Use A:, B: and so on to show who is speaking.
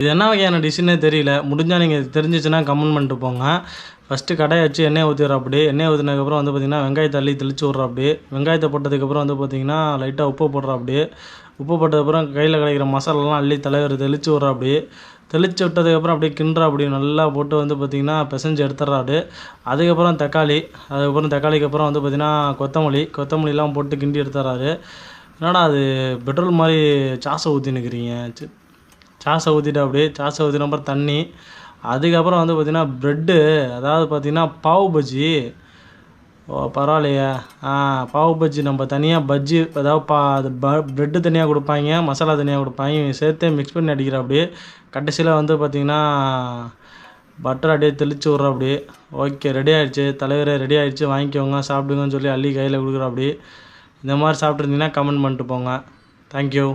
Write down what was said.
A: இது என்ன வகையான டிஷ்ஷுன்னே தெரியல. முடிஞ்சால் நீங்கள் தெரிஞ்சிச்சுன்னா கமெண்ட் பண்ணிட்டு போங்க. ஃபஸ்ட்டு கடையை வச்சு எண்ணெய் ஊற்றிடுறாப்படி எண்ணெய் ஊற்றினதுக்கப்புறம் வந்து பார்த்திங்கன்னா வெங்காயத்தை அள்ளி தெளிச்சு விட்றாப்படி வெங்காயத்தை போட்டதுக்கப்புறம் வந்து பார்த்திங்கன்னா லைட்டாக உப்பு போடுறாப்படி உப்பு போட்டதுக்கப்புறம் கையில் கிடைக்கிற மசாலாலாம் அள்ளி தலைவர் தெளிச்சு விட்றாப்படி தெளிச்சு விட்டதுக்கப்புறம் அப்படியே கிண்டுறா அப்படி நல்லா போட்டு வந்து பார்த்திங்கன்னா பிசைஞ்சு எடுத்துட்றாரு அதுக்கப்புறம் தக்காளி. அதுக்கப்புறம் தக்காளிக்கு அப்புறம் வந்து பார்த்திங்கன்னா கொத்தமல்லி. கொத்தமல்லிலாம் போட்டு கிண்டி எடுத்துட்றாரு. என்னடா அது பெட்ரோல் மாதிரி சாசை ஊற்றி நிற்கிறீங்க சாஸை ஊற்றிட்டு அப்படியே சாஸை ஊற்றின அப்புறம் தண்ணி. அதுக்கப்புறம் வந்து பார்த்திங்கன்னா ப்ரெட்டு அதாவது பார்த்திங்கன்னா பாவு பஜ்ஜி. ஓ பரவாயில்லையே. ஆ பாவு பஜ்ஜி நம்ம தனியாக பஜ்ஜி அதாவது பா அது ப ப்ரெட்டு தனியாக கொடுப்பாங்க மசாலா தனியாக கொடுப்பாங்க இவங்க சேர்த்தே மிக்ஸ் பண்ணி அடிக்கிற அப்படியே கடைசியில் வந்து பார்த்திங்கன்னா பட்டர் அப்படியே தெளித்து விட்ற அப்படியே. ஓகே ரெடி ஆகிடுச்சு தலைவரே ரெடி ஆகிடுச்சு வாங்கிக்கோங்க சாப்பிடுங்கன்னு சொல்லி அள்ளி கையில் கொடுக்குற அப்படி இந்த மாதிரி சாப்பிட்ருந்தீங்கன்னா கமெண்ட் பண்ணிட்டு போங்க. தேங்க்யூ